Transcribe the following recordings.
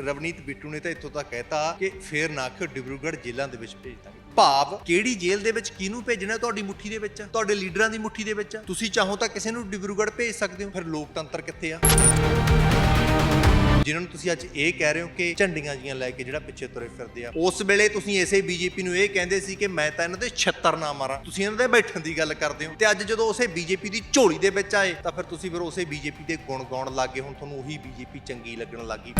ਰਵਨੀਤ ਬਿੱਟੂ ਨੇ ਤਾਂ ਇੱਥੋਂ ਤੱਕ ਕਹਿਤਾ ਕਿ ਫੇਰ ਨਾ ਕਿ ਡਿਬਰੂਗੜ੍ਹ ਜੇਲ੍ਹਾਂ ਦੇ ਵਿੱਚ ਭੇਜ ਦਾਂਗੇ। ਭਾਵ ਕਿਹੜੀ ਜੇਲ੍ਹ ਦੇ ਵਿੱਚ ਕਿਹਨੂੰ ਭੇਜਣਾ ਤੁਹਾਡੀ ਮੁੱਠੀ ਦੇ ਵਿੱਚ? ਤੁਹਾਡੇ ਲੀਡਰਾਂ ਦੀ ਮੁੱਠੀ ਦੇ ਵਿੱਚ? ਤੁਸੀਂ ਚਾਹੋ ਤਾਂ ਕਿਸੇ ਨੂੰ ਡਿਬਰੂਗੜ੍ਹ ਭੇਜ ਸਕਦੇ ਹੋ। ਫਿਰ ਲੋਕਤੰਤਰ ਕਿੱਥੇ ਆ? ਜਿਨ੍ਹਾਂ ਨੂੰ ਤੁਸੀਂ ਅੱਜ ਇਹ ਕਹਿ ਰਹੇ ਹੋ ਕਿ ਝੰਡੀਆਂ ਜੀਆਂ ਲੈ ਕੇ ਜਿਹੜਾ ਪਿੱਛੇ ਤੁਰੇ ਫਿਰਦੇ ਆ। ਉਸ ਵੇਲੇ ਤੁਸੀਂ ਇਸੇ ਬੀਜੇਪੀ ਨੂੰ ਇਹ ਕਹਿੰਦੇ ਸੀ ਕਿ ਮੈਂ ਤਾਂ ਇਹਨਾਂ ਦੇ 76 ਨਾ ਮਾਰਾਂ। ਤੁਸੀਂ ਇਹਨਾਂ ਦੇ ਬੈਠਣ ਦੀ ਗੱਲ ਕਰਦੇ ਹੋ। ਤੇ ਅੱਜ ਜਦੋਂ ਉਸੇ ਬੀਜੇਪੀ ਦੀ ਝੋਲੀ ਦੇ ਵਿੱਚ ਆਏ, ਤਾਂ ਫਿਰ ਤੁਸੀਂ ਫਿਰ ਉਸੇ ਬੀਜੇਪੀ ਦੇ ਗੁਣ ਗਾਉਣ ਲੱਗੇ ਹੁਣ ਤੁਹਾਨੂੰ ਉਹੀ ਬੀਜੇਪੀ ਚੰਗੀ ਲੱਗਣ ਲੱਗੀ।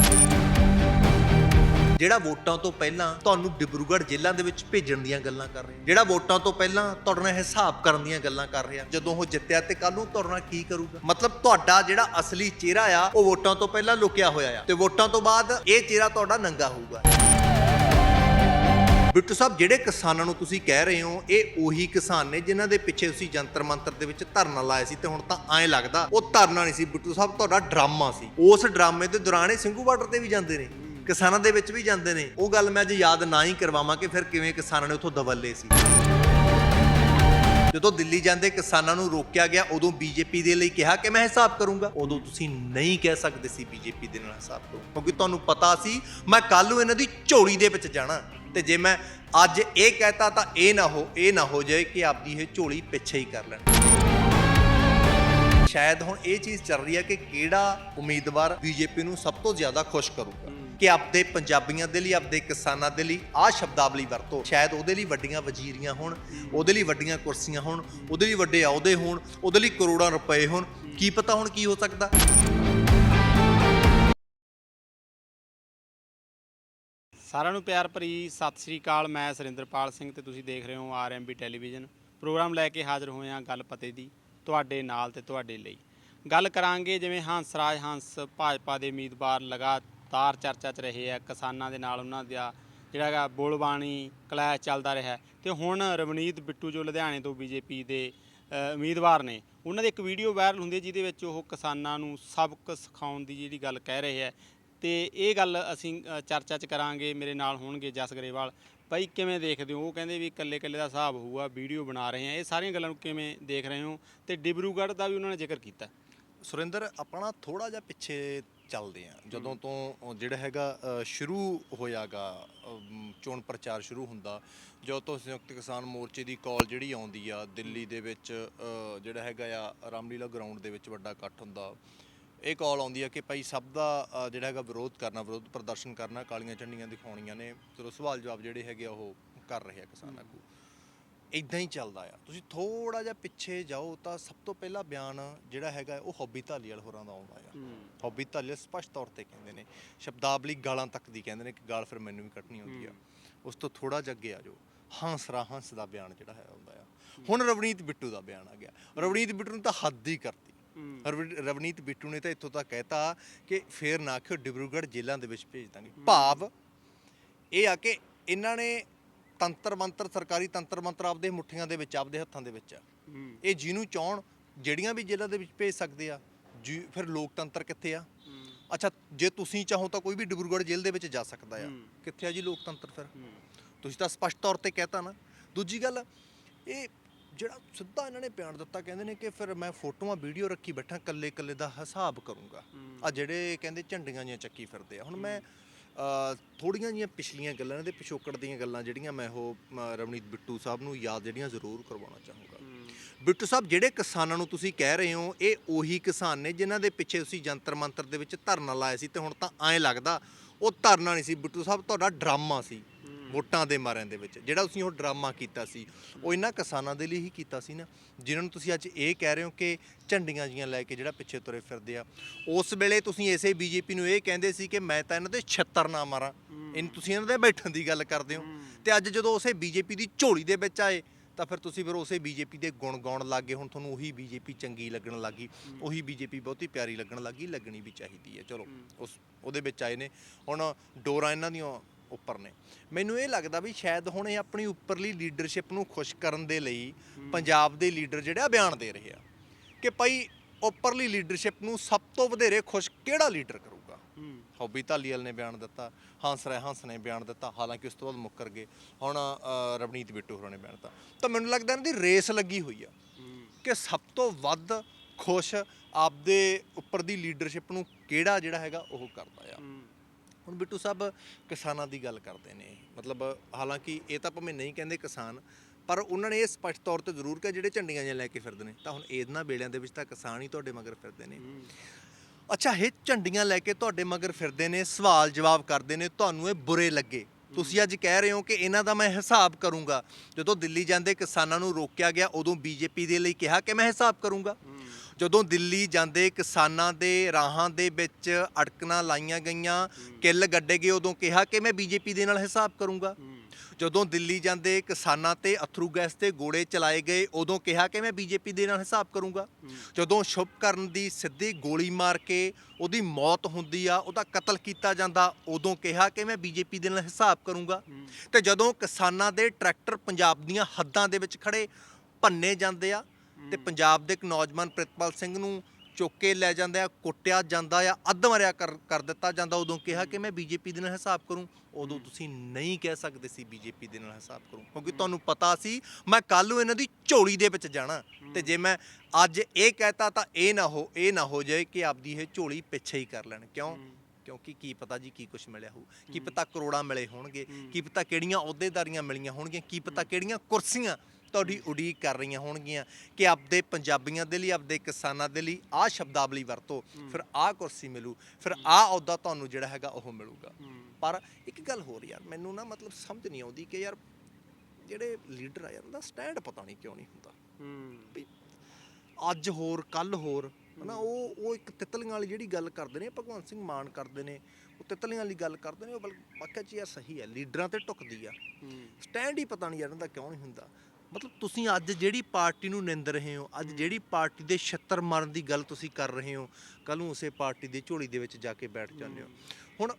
ਜਿਹੜਾ ਵੋਟਾਂ ਤੋਂ ਪਹਿਲਾਂ ਤੁਹਾਨੂੰ ਡਿਬਰੂਗੜ੍ਹ ਜੇਲ੍ਹਾਂ ਦੇ ਵਿੱਚ ਭੇਜਣ ਦੀਆਂ ਗੱਲਾਂ ਕਰ ਰਿਹਾ ਜਿਹੜਾ ਵੋਟਾਂ ਤੋਂ ਪਹਿਲਾਂ ਤੁਹਾਡੇ ਨਾਲ ਹਿਸਾਬ ਕਰਨ ਦੀਆਂ ਗੱਲਾਂ ਕਰ ਰਿਹਾ? ਜਦੋਂ ਉਹ ਜਿੱਤਿਆ ਤੇ ਕੱਲ ਨੂੰ ਤੁਹਾਡੇ ਨਾਲ ਕੀ ਕਰੂਗਾ? ਮਤਲਬ ਤੁਹਾਡਾ ਜਿਹੜਾ ਅਸਲੀ ਚਿਹਰਾ ਆ, ਉਹ ਵੋਟਾਂ ਤੋਂ ਪਹਿਲਾਂ ਲੁਕਿਆ ਹੋਇਆ ਆ। ਤੇ ਵੋਟਾਂ ਤੋਂ ਬਾਅਦ ਇਹ ਚਿਹਰਾ ਤੁਹਾਡਾ ਨੰਗਾ ਹੋਊਗਾ। ਬਿੱਟੂ ਸਾਹਿਬ, ਜਿਹੜੇ ਕਿਸਾਨਾਂ ਨੂੰ ਤੁਸੀਂ ਕਹਿ ਰਹੇ ਹੋ, ਇਹ ਉਹੀ ਕਿਸਾਨ ਨੇ ਜਿਨ੍ਹਾਂ ਦੇ ਪਿੱਛੇ ਤੁਸੀਂ ਜੰਤਰ ਮੰਤਰ ਦੇ ਵਿੱਚ ਧਰਨਾ ਲਾਇਆ ਸੀ ਤੇ ਹੁਣ ਤਾਂ ਐਂ ਲੱਗਦਾ ਉਹ ਧਰਨਾ ਨਹੀਂ ਸੀ। ਬਿੱਟੂ ਸਾਹਿਬ, ਤੁਹਾਡਾ ਡਰਾਮਾ ਸੀ। ਉਸ ਡਰਾਮੇ ਦੇ ਦੌਰਾਨ ਇਹ ਸਿੰਘੂ ਬਾਰਡਰ ਤੇ ਵੀ ਜਾਂਦੇ ਨੇ ਕਿਸਾਨਾਂ ਦੇ ਵਿੱਚ ਵੀ ਜਾਂਦੇ ਨੇ। ਉਹ ਗੱਲ ਮੈਂ ਅੱਜ ਯਾਦ ਨਾ ਹੀ ਕਰਵਾਵਾਂ ਕਿ ਫਿਰ ਕਿਵੇਂ ਕਿਸਾਨਾਂ ਨੇ ਉੱਥੋਂ ਦਵੱਲੇ ਸੀ। ਜਦੋਂ ਦਿੱਲੀ ਜਾਂਦੇ ਕਿਸਾਨਾਂ ਨੂੰ ਰੋਕਿਆ ਗਿਆ, ਉਦੋਂ ਬੀਜੇਪੀ ਦੇ ਲਈ ਕਿਹਾ ਕਿ ਮੈਂ ਹਿਸਾਬ ਕਰੂੰਗਾ। ਉਦੋਂ ਤੁਸੀਂ ਨਹੀਂ ਕਹਿ ਸਕਦੇ ਸੀ ਬੀਜੇਪੀ ਦੇ ਨਾਲ ਹਿਸਾਬ ਕਰੋ, ਕਿਉਂਕਿ ਤੁਹਾਨੂੰ ਪਤਾ ਸੀ, ਮੈਂ ਕੱਲ ਨੂੰ ਇਹਨਾਂ ਦੀ ਝੋਲੀ ਦੇ ਵਿੱਚ ਜਾਣਾ। ਤੇ ਜੇ ਮੈਂ ਅੱਜ ਇਹ ਕਹਿਤਾ ਤਾਂ ਇਹ ਨਾ ਹੋ, ਇਹ ਨਾ ਹੋ ਜਾਏ ਕਿ ਆਪਦੀ ਇਹ ਝੋਲੀ ਪਿੱਛੇ ਹੀ ਕਰ ਲੈਣ। ਸ਼ਾਇਦ ਹੁਣ ਇਹ ਚੀਜ਼ ਚੱਲ ਰਹੀ ਹੈ ਕਿ ਕਿਹੜਾ ਉਮੀਦਵਾਰ ਬੀਜੇਪੀ ਨੂੰ ਸਭ ਤੋਂ ਜ਼ਿਆਦਾ ਖੁਸ਼ ਕਰੂਗਾ। ਕਿ ਆਪਦੇ ਪੰਜਾਬੀਆਂ ਦੇ ਲਈ, ਆਪਦੇ ਕਿਸਾਨਾਂ ਦੇ ਲਈ ਆਹ ਸ਼ਬਦਾਵਲੀ ਵਰਤੋ। ਸ਼ਾਇਦ ਉਹਦੇ ਲਈ ਵੱਡੀਆਂ ਵਜ਼ੀਰੀਆਂ ਹੋਣ, ਉਹਦੇ ਲਈ ਵੱਡੀਆਂ ਕੁਰਸੀਆਂ ਹੋਣ, ਉਹਦੇ ਲਈ ਵੱਡੇ ਅਹੁਦੇ ਹੋਣ, ਉਹਦੇ ਲਈ ਕਰੋੜਾਂ ਰੁਪਏ ਹੋਣ। ਕੀ ਪਤਾ ਹੁਣ ਕੀ ਹੋ ਸਕਦਾ? ਸਾਰਿਆਂ ਨੂੰ ਪਿਆਰ ਭਰੀ ਸਤਿ ਸ੍ਰੀ ਅਕਾਲ। ਮੈਂ ਸੁਰਿੰਦਰਪਾਲ ਸਿੰਘ ਤੇ ਤੁਸੀਂ ਦੇਖ ਰਹੇ ਹੋ ਆਰਐਮਬੀ ਟੈਲੀਵਿਜ਼ਨ। ਪ੍ਰੋਗਰਾਮ ਲੈ ਕੇ ਹਾਜ਼ਰ ਹੋਏ ਹਾਂ ਗੱਲ ਪਤੇ ਦੀ, ਤੁਹਾਡੇ ਨਾਲ ਤੇ ਤੁਹਾਡੇ ਲਈ। ਗੱਲ ਕਰਾਂਗੇ ਜਿਵੇਂ ਹੰਸਰਾਜ ਹੰਸ ਭਾਜਪਾ ਦੇ ਉਮੀਦਵਾਰ ਲਗਾ ਲਗਾਤਾਰ ਚਰਚਾ 'ਚ ਰਹੇ ਆ, ਕਿਸਾਨਾਂ ਦੇ ਨਾਲ ਉਹਨਾਂ ਦਾ ਜਿਹੜਾ ਹੈਗਾ ਬੋਲਬਾਣੀ, ਕਲੈਸ਼ ਚੱਲਦਾ ਰਿਹਾ। ਹੈ। ਤੇ ਹੁਣ ਰਵਨੀਤ ਬਿੱਟੂ ਜੋ ਲੁਧਿਆਣੇ ਤੋਂ ਬੀਜੇਪੀ ਦੇ ਉਮੀਦਵਾਰ ਨੇ, ਉਹਨਾਂ ਦੀ ਇੱਕ ਵੀਡੀਓ ਵਾਇਰਲ ਹੁੰਦੀ ਹੈ, ਜਿਹਦੇ ਵਿੱਚ ਉਹ ਕਿਸਾਨਾਂ ਨੂੰ ਸਬਕ ਸਿਖਾਉਣ ਦੀ ਜਿਹੜੀ ਗੱਲ ਕਹਿ ਰਹੇ ਹੈ ਤੇ ਇਹ ਗੱਲ ਅਸੀਂ ਚਰਚਾ 'ਚ ਕਰਾਂਗੇ, ਮੇਰੇ ਨਾਲ ਹੋਣਗੇ ਜਸ ਗਰੇਵਾਲ। ਭਾਈ ਕਿਵੇਂ ਦੇਖਦੇ ਹੋ? ਉਹ ਕਹਿੰਦੇ ਵੀ ਇਕੱਲੇ ਇਕੱਲੇ ਦਾ ਹਿਸਾਬ ਹੋਊਗਾ, ਵੀਡੀਓ ਬਣਾ ਰਹੇ ਆ। ਇਹ ਸਾਰੀਆਂ ਗੱਲਾਂ ਨੂੰ ਕਿਵੇਂ ਦੇਖ ਰਹੇ ਹੋ? ਤੇ ਡਿਬਰੂਗੜ੍ਹ ਦਾ ਵੀ ਉਹਨਾਂ ਨੇ ਜ਼ਿਕਰ ਕੀਤਾ। ਸੁਰਿੰਦਰ, ਆਪਣਾ ਥੋੜਾ ਜਿਹਾ ਪਿੱਛੇ ਚੱਲਦੇ ਆ। ਜਦੋਂ ਤੋਂ ਜਿਹੜਾ ਹੈਗਾ ਅ, ਸ਼ੁਰੂ ਹੋਇਆਗਾ ਅਮ, ਚੋਣ ਪ੍ਰਚਾਰ ਸ਼ੁਰੂ ਹੁੰਦਾ ਜਦੋਂ ਤੋਂ ਸੰਯੁਕਤ ਕਿਸਾਨ ਮੋਰਚੇ ਦੀ ਕਾਲ ਜਿਹੜੀ ਆਉਂਦੀ ਆ ਦਿੱਲੀ ਦੇ ਵਿੱਚ ਅ, ਜਿਹੜਾ ਹੈਗਾ ਆ ਰਾਮਲੀਲਾ ਗਰਾਊਂਡ ਦੇ ਵਿੱਚ ਵੱਡਾ ਇਕੱਠ ਹੁੰਦਾ ਇਹ ਕਾਲ ਆਉਂਦੀ ਆ ਕਿ ਭਾਈ ਸਭ ਦਾ ਅ, ਜਿਹੜਾ ਹੈਗਾ ਵਿਰੋਧ ਕਰਨਾ ਵਿਰੋਧ ਪ੍ਰਦਰਸ਼ਨ ਕਰਨਾ ਕਾਲੀਆਂ ਝੰਡੀਆਂ ਦਿਖਾਉਣੀਆਂ ਨੇ ਚਲੋ ਸਵਾਲ ਜਵਾਬ ਜਿਹੜੇ ਹੈਗੇ ਆ ਉਹ ਕਰ ਰਹੇ ਆ ਕਿਸਾਨ ਆਗੂ ਇਦਾਂ ਹੀ ਚੱਲਦਾ ਆ। ਤੁਸੀਂ ਥੋੜਾ ਜਿਹਾ ਪਿੱਛੇ ਜਾਓ ਤਾਂ ਸਭ ਤੋਂ ਪਹਿਲਾ ਬਿਆਨ ਜਿਹੜਾ ਹੈਗਾ ਉਹ ਹੌਬੀ ਧਾਲੀਵਾਲ ਹੋਰਾਂ ਦਾ ਆਉਂਦਾ ਆ। ਹੌਬੀ ਧਾਲੀਵਾਲ ਸਪਸ਼ਟ ਤੌਰ ਤੇ ਕਹਿੰਦੇ ਨੇ ਸ਼ਬਦਾਵਲੀ ਗਾਲਾਂ ਤੱਕ ਦੀ ਕਹਿੰਦੇ ਨੇ ਕਿ ਗਾਲ ਫਿਰ ਮੈਨੂੰ ਵੀ ਕੱਢਣੀ ਹੁੰਦੀ ਆ। ਉਸ ਤੋਂ ਥੋੜਾ ਜਿਹਾ ਅੱਗੇ ਆ ਜਾਓ ਹੰਸਰਾ ਹੰਸ ਦਾ ਬਿਆਨ ਜਿਹੜਾ ਹੈ ਆਉਂਦਾ ਆ। ਹੁਣ ਰਵਨੀਤ ਬਿੱਟੂ ਦਾ ਬਿਆਨ ਆ ਗਿਆ। ਰਵਨੀਤ ਬਿੱਟੂ ਨੇ ਤਾਂ ਹੱਦ ਹੀ ਕਰਤੀ। ਰਵ- ਰਵਨੀਤ ਬਿੱਟੂ ਨੇ ਤਾਂ ਇੱਥੋਂ ਤੱਕ ਕਹਿਤਾ ਕਿ ਫੇਰ ਨਾ ਕਿ ਡਿਬਰੂਗੜ੍ਹ ਜੇਲ੍ਹਾਂ ਦੇ ਵਿੱਚ ਭੇਜ ਦਾਂਗੇ। ਭਾਵ ਇਹ ਆ ਕਿ ਇਹਨਾਂ ਨੇ ਤੰਤਰ ਮੰਤਰ ਸਰਕਾਰੀ ਤੰਤਰ ਮੰਤਰ ਆਪਦੇ ਮੁੱਠੀਆਂ ਦੇ ਵਿੱਚ ਆਪਦੇ ਹੱਥਾਂ ਦੇ ਵਿੱਚ ਆ। ਇਹ ਜਿਹਨੂੰ ਚਾਹਣ ਜਿਹੜੀਆਂ ਵੀ ਜੇਲ੍ਹਾਂ ਦੇ ਵਿੱਚ ਭੇਜ ਸਕਦੇ ਆ ਜੀ ਫਿਰ ਲੋਕਤੰਤਰ ਕਿੱਥੇ ਆ? ਅੱਛਾ ਜੇ ਤੁਸੀਂ ਚਾਹੋ ਤਾਂ ਕੋਈ ਵੀ ਡਿਬਰੂਗੜ੍ਹ ਜੇਲ੍ਹ ਦੇ ਵਿੱਚ ਜਾ ਸਕਦਾ ਆ। ਕਿੱਥੇ ਆ ਜੀ ਲੋਕਤੰਤਰ ਫਿਰ? ਤੁਸੀਂ ਤਾਂ ਸਪਸ਼ਟ ਤੌਰ ਤੇ ਕਹਿਤਾ ਨਾ। ਦੂਜੀ ਗੱਲ ਇਹ ਜਿਹੜਾ ਸਿੱਧਾ ਇਹਨਾਂ ਨੇ ਬਿਆਨ ਦਿੱਤਾ ਕਹਿੰਦੇ ਨੇ ਕਿ ਫਿਰ ਮੈਂ ਫੋਟੋਆਂ ਵੀਡੀਓ ਰੱਖੀ ਬੈਠਾ ਕੱਲੇ ਕੱਲੇ ਦਾ ਹਿਸਾਬ ਕਰੂੰਗਾ। ਆ ਜਿਹੜੇ ਕਹਿੰਦੇ ਝੰਡੀਆਂ ਜੀਆਂ ਚੱਕੀ ਫਿਰਦੇ ਆ। ਹੁਣ ਮੈਂ ਥੋੜੀਆਂ ਜੀਆਂ ਪਿਛਲੀਆਂ ਗੱਲਾਂ ਇਹਨਾਂ ਦੇ ਪਿਛੋਕੜ ਦੀਆਂ ਗੱਲਾਂ ਜਿਹੜੀਆਂ ਮੈਂ ਉਹ ਰਵਨੀਤ ਬਿੱਟੂ ਸਾਹਿਬ ਨੂੰ ਯਾਦ ਜਿਹੜੀਆਂ ਜ਼ਰੂਰ ਕਰਵਾਉਣਾ ਚਾਹੂੰਗਾ। ਬਿੱਟੂ ਸਾਹਿਬ ਜਿਹੜੇ ਕਿਸਾਨਾਂ ਨੂੰ ਤੁਸੀਂ ਕਹਿ ਰਹੇ ਹੋ ਇਹ ਉਹੀ ਕਿਸਾਨ ਨੇ ਜਿਨ੍ਹਾਂ ਦੇ ਪਿੱਛੇ ਤੁਸੀਂ ਜੰਤਰ ਮੰਤਰ ਦੇ ਵਿੱਚ ਧਰਨਾ ਲਾਇਆ ਸੀ ਤੇ ਹੁਣ ਤਾਂ ਐਂ ਲੱਗਦਾ ਉਹ ਧਰਨਾ ਨਹੀਂ ਸੀ। ਬਿੱਟੂ ਸਾਹਿਬ ਤੁਹਾਡਾ ਡਰਾਮਾ ਸੀ। ਵੋਟਾਂ ਦੇ ਮਾਰਿਆਂ ਦੇ ਵਿੱਚ ਜਿਹੜਾ ਤੁਸੀਂ ਉਹ ਡਰਾਮਾ ਕੀਤਾ ਸੀ ਉਹ ਇਹਨਾਂ ਕਿਸਾਨਾਂ ਦੇ ਲਈ ਹੀ ਕੀਤਾ ਸੀ ਨਾ? ਜਿਨ੍ਹਾਂ ਨੂੰ ਤੁਸੀਂ ਅੱਜ ਇਹ ਕਹਿ ਰਹੇ ਹੋ ਕਿ ਝੰਡੀਆਂ ਜੀਆਂ ਲੈ ਕੇ ਜਿਹੜਾ ਪਿੱਛੇ ਤੁਰੇ ਫਿਰਦੇ ਆ। ਉਸ ਵੇਲੇ ਤੁਸੀਂ ਇਸੇ ਬੀਜੇਪੀ ਨੂੰ ਇਹ ਕਹਿੰਦੇ ਸੀ ਕਿ ਮੈਂ ਤਾਂ ਇਹਨਾਂ ਦੇ 76 ਨਾ ਮਾਰਾਂ। ਇਹਨ ਤੁਸੀਂ ਇਹਨਾਂ ਦੇ ਬੈਠਣ ਦੀ ਗੱਲ ਕਰਦੇ ਹੋ। ਤੇ ਅੱਜ ਜਦੋਂ ਉਸੇ ਬੀਜੇਪੀ ਦੀ ਝੋਲੀ ਦੇ ਵਿੱਚ ਆਏ ਤਾਂ ਫਿਰ ਤੁਸੀਂ ਫਿਰ ਉਸੇ ਬੀਜੇਪੀ ਦੇ ਗੁਣ ਗਾਉਣ ਲੱਗੇ ਹੁਣ ਤੁਹਾਨੂੰ ਉਹੀ ਬੀਜੇਪੀ ਚੰਗੀ ਲੱਗਣ ਲੱਗੀ ਉਹੀ ਬੀਜੇਪੀ ਬਹੁਤੀ ਪਿਆਰੀ ਲੱਗਣ ਲੱਗੀ ਲੱਗਣੀ ਵੀ ਚਾਹੀਦੀ ਹੈ। ਚਲੋ ਉਸ ਉਹਦੇ ਵਿੱਚ ਆਏ ਨੇ। ਹੁਣ ਡੋਰਾ ਇਹਨਾਂ ਦੀਆਂ ਉੱਪਰ ਨੇ। ਮੈਨੂੰ ਇਹ ਲੱਗਦਾ ਵੀ ਸ਼ਾਇਦ ਹੁਣ ਇਹ ਆਪਣੀ ਉੱਪਰਲੀ ਲੀਡਰਸ਼ਿਪ ਨੂੰ ਖੁਸ਼ ਕਰਨ ਦੇ ਲਈ ਪੰਜਾਬ ਦੇ ਲੀਡਰ ਜਿਹੜੇ ਆ ਬਿਆਨ ਦੇ ਰਹੇ ਆ ਕਿ ਭਾਈ ਉੱਪਰਲੀ ਲੀਡਰਸ਼ਿਪ ਨੂੰ ਸਭ ਤੋਂ ਵਧੇਰੇ ਖੁਸ਼ ਕਿਹੜਾ ਲੀਡਰ ਕਰੂਗਾ? ਹੌਬੀ ਧਾਲੀਵਾਲ ਨੇ ਬਿਆਨ ਦਿੱਤਾ ਹੰਸ ਰਾਏ ਹੰਸ ਨੇ ਬਿਆਨ ਦਿੱਤਾ ਹਾਲਾਂਕਿ ਉਸ ਤੋਂ ਬਾਅਦ ਮੁੱਕਰ ਗਏ। ਹੁਣ ਰਵਨੀਤ ਬਿੱਟੂ ਹੋਰਾਂ ਨੇ ਬਿਆਨ ਦਿੱਤਾ। ਤਾਂ ਮੈਨੂੰ ਲੱਗਦਾ ਇਹਨਾਂ ਦੀ ਰੇਸ ਲੱਗੀ ਹੋਈ ਆ ਕਿ ਸਭ ਤੋਂ ਵੱਧ ਖੁਸ਼ ਆਪਦੇ ਉੱਪਰ ਦੀ ਲੀਡਰਸ਼ਿਪ ਨੂੰ ਕਿਹੜਾ ਜਿਹੜਾ ਹੈਗਾ ਉਹ ਕਰਦਾ ਆ। ਹੁਣ ਬਿੱਟੂ ਸਾਹਿਬ ਕਿਸਾਨਾਂ ਦੀ ਗੱਲ ਕਰਦੇ ਨੇ। ਮਤਲਬ ਹਾਲਾਂਕਿ ਇਹ ਤਾਂ ਭਾਵੇਂ ਨਹੀਂ ਕਹਿੰਦੇ ਕਿਸਾਨ ਪਰ ਉਹਨਾਂ ਨੇ ਇਹ ਸਪਸ਼ਟ ਤੌਰ ਤੇ ਜ਼ਰੂਰ ਕਿਹਾ ਜਿਹੜੇ ਝੰਡੀਆਂ ਜਿਹੀਆਂ ਲੈ ਕੇ ਫਿਰਦੇ ਨੇ ਤਾਂ ਹੁਣ ਇਹਨਾਂ ਬੇੜਿਆਂ ਦੇ ਵਿੱਚ ਤਾਂ ਕਿਸਾਨ ਹੀ ਤੁਹਾਡੇ ਮਗਰ ਫਿਰਦੇ ਨੇ। ਅੱਛਾ ਇਹ ਝੰਡੀਆਂ ਲੈ ਕੇ ਤੁਹਾਡੇ ਮਗਰ ਫਿਰਦੇ ਨੇ ਸਵਾਲ ਜਵਾਬ ਕਰਦੇ ਨੇ ਤੁਹਾਨੂੰ ਇਹ ਬੁਰੇ ਲੱਗੇ। ਤੁਸੀਂ ਅੱਜ ਕਹਿ ਰਹੇ ਹੋ ਕਿ ਇਹਨਾਂ ਦਾ ਮੈਂ ਹਿਸਾਬ ਕਰੂੰਗਾ। ਜਦੋਂ ਦਿੱਲੀ ਜਾਂਦੇ ਕਿਸਾਨਾਂ ਨੂੰ ਰੋਕਿਆ ਗਿਆ ਉਦੋਂ ਬੀਜੇਪੀ ਦੇ ਲਈ ਕਿਹਾ ਕਿ ਮੈਂ ਹਿਸਾਬ ਕਰੂੰਗਾ। ਜਦੋਂ ਦਿੱਲੀ ਜਾਂਦੇ ਕਿਸਾਨਾਂ ਦੇ ਰਾਹਾਂ ਦੇ ਵਿੱਚ ਅੜਕਣਾ ਲਾਈਆਂ ਗਈਆਂ ਕਿੱਲ ਗੱਡੇ ਗਏ ਉਦੋਂ ਕਿਹਾ ਕਿ ਮੈਂ ਬੀਜੇਪੀ ਦੇ ਨਾਲ ਹਿਸਾਬ ਕਰੂੰਗਾ। ਜਦੋਂ ਦਿੱਲੀ ਜਾਂਦੇ ਕਿਸਾਨਾਂ ਤੇ ਅਥਰੂ ਗੈਸ ਤੇ ਗੋਲੇ ਚਲਾਏ ਗਏ ਉਦੋਂ ਕਿਹਾ ਕਿ ਮੈਂ ਬੀਜੇਪੀ ਦੇ ਨਾਲ ਹਿਸਾਬ ਕਰੂੰਗਾ। ਜਦੋਂ ਸ਼ੁਭ ਕਰਨ ਦੀ ਸਿੱਧੀ ਗੋਲੀ ਮਾਰ ਕੇ ਉਹਦੀ ਮੌਤ ਹੁੰਦੀ ਆ ਉਹਦਾ ਕਤਲ ਕੀਤਾ ਜਾਂਦਾ ਉਦੋਂ ਕਿਹਾ ਕਿ ਮੈਂ ਬੀਜੇਪੀ ਦੇ ਨਾਲ ਹਿਸਾਬ ਕਰੂੰਗਾ। ਤੇ ਜਦੋਂ ਕਿਸਾਨਾਂ ਦੇ ਟਰੈਕਟਰ ਪੰਜਾਬ ਦੀਆਂ ਹੱਦਾਂ ਦੇ ਵਿੱਚ ਖੜੇ ਭੰਨੇ ਜਾਂਦੇ ਆ ਤੇ ਪੰਜਾਬ ਦੇ ਇੱਕ ਨੌਜਵਾਨ ਪ੍ਰਿਤਪਾਲ ਸਿੰਘ ਨੂੰ ਚੁੱਕ ਕੇ ਲੈ ਜਾਂਦੇ ਆ, ਕੁੱਟਿਆ ਜਾਂਦਾ ਆ, ਅੱਧ ਮਰਿਆ ਕਰ ਕਰ ਦਿੱਤਾ ਜਾਂਦਾ, ਉਦੋਂ ਕਿਹਾ ਕਿ ਮੈਂ ਬੀਜੇਪੀ ਦੇ ਨਾਲ ਹਿਸਾਬ ਕਰੂੰ। ਉਦੋਂ ਤੁਸੀਂ ਨਹੀਂ ਕਹਿ ਸਕਦੇ ਸੀ ਬੀਜੇਪੀ ਦੇ ਨਾਲ ਹਿਸਾਬ ਕਰੂੰ, ਕਿਉਂਕਿ ਤੁਹਾਨੂੰ ਪਤਾ ਸੀ, ਮੈਂ ਕੱਲ ਨੂੰ ਇਹਨਾਂ ਦੀ ਝੋਲੀ ਦੇ ਵਿੱਚ ਜਾਣਾ। ਤੇ ਜੇ ਮੈਂ ਅੱਜ ਇਹ ਕਹਿਤਾ ਤਾਂ ਇਹ ਨਾ ਹੋ, ਇਹ ਨਾ ਹੋ ਜਾਏ ਕਿ ਆਪਦੀ ਇਹ ਝੋਲੀ ਪਿੱਛੇ ਹੀ ਕਰ ਲੈਣ। ਕਿਉਂ? ਕਿਉਂਕਿ ਕੀ ਪਤਾ ਜੀ ਕੀ ਕੁਝ ਮਿਲਿਆ ਹੋਊ। ਕੀ ਪਤਾ ਕਰੋੜਾਂ ਮਿਲੇ ਹੋਣਗੇ, ਕੀ ਪਤਾ ਕਿਹੜੀਆਂ ਅਹੁਦੇਦਾਰੀਆਂ ਮਿਲੀਆਂ ਹੋਣਗੀਆਂ, ਕੀ ਪਤਾ ਕਿਹੜੀਆਂ ਕੁਰਸੀਆਂ ਤੁਹਾਡੀ ਉਡੀਕ ਕਰ ਰਹੀਆਂ ਹੋਣਗੀਆਂ ਕਿ ਆਪਦੇ ਪੰਜਾਬੀਆਂ ਦੇ ਲਈ ਆਪਦੇ ਕਿਸਾਨਾਂ ਦੇ ਲਈ ਆਹ ਸ਼ਬਦਾਵਲੀ ਵਰਤੋ ਫਿਰ ਆਹ ਕੁਰਸੀ ਮਿਲੂ ਫਿਰ ਆਹ ਅਹੁਦਾ ਤੁਹਾਨੂੰ ਜਿਹੜਾ ਹੈਗਾ ਉਹ ਮਿਲੂਗਾ। ਪਰ ਇੱਕ ਗੱਲ ਹੋਰ ਯਾਰ ਮੈਨੂੰ ਨਾ ਮਤਲਬ ਸਮਝ ਨਹੀਂ ਆਉਂਦੀ ਕਿ ਯਾਰ ਜਿਹੜੇ ਲੀਡਰ ਆ ਯਾਰ ਉਹਦਾ ਸਟੈਂਡ ਪਤਾ ਨਹੀਂ ਕਿਉਂ ਨਹੀਂ ਹੁੰਦਾ। ਅੱਜ ਹੋਰ ਕੱਲ ਹੋਰ ਹਨਾ ਉਹ ਉਹ ਇੱਕ ਤਿਤਲੀਆਂ ਵਾਲੀ ਜਿਹੜੀ ਗੱਲ ਕਰਦੇ ਨੇ ਭਗਵੰਤ ਸਿੰਘ ਮਾਨ ਕਰਦੇ ਨੇ ਉਹ ਤਿਤਲੀਆਂ ਵਾਲੀ ਗੱਲ ਕਰਦੇ ਨੇ ਉਹ ਬਲ ਵਾਕਿਆ ਚ ਯਾਰ ਸਹੀ ਹੈ ਲੀਡਰਾਂ ਤੇ ਟੁਕਦੀ ਆ। ਸਟੈਂਡ ਹੀ ਪਤਾ ਨਹੀਂ ਯਾਰ ਇਹਦਾ ਕਿਉਂ ਨਹੀਂ ਹੁੰਦਾ। ਮਤਲਬ ਤੁਸੀਂ ਅੱਜ ਜਿਹੜੀ ਪਾਰਟੀ ਨੂੰ ਨਿੰਦ ਰਹੇ ਹੋ ਅੱਜ ਜਿਹੜੀ ਪਾਰਟੀ ਦੇ ਛੱਤਰ ਮਾਰਨ ਦੀ ਗੱਲ ਤੁਸੀਂ ਕਰ ਰਹੇ ਹੋ ਕੱਲ ਨੂੰ ਉਸੇ ਪਾਰਟੀ ਦੀ ਝੋਲੀ ਦੇ ਵਿੱਚ ਜਾ ਕੇ ਬੈਠ ਜਾਂਦੇ ਹੋ। ਹੁਣ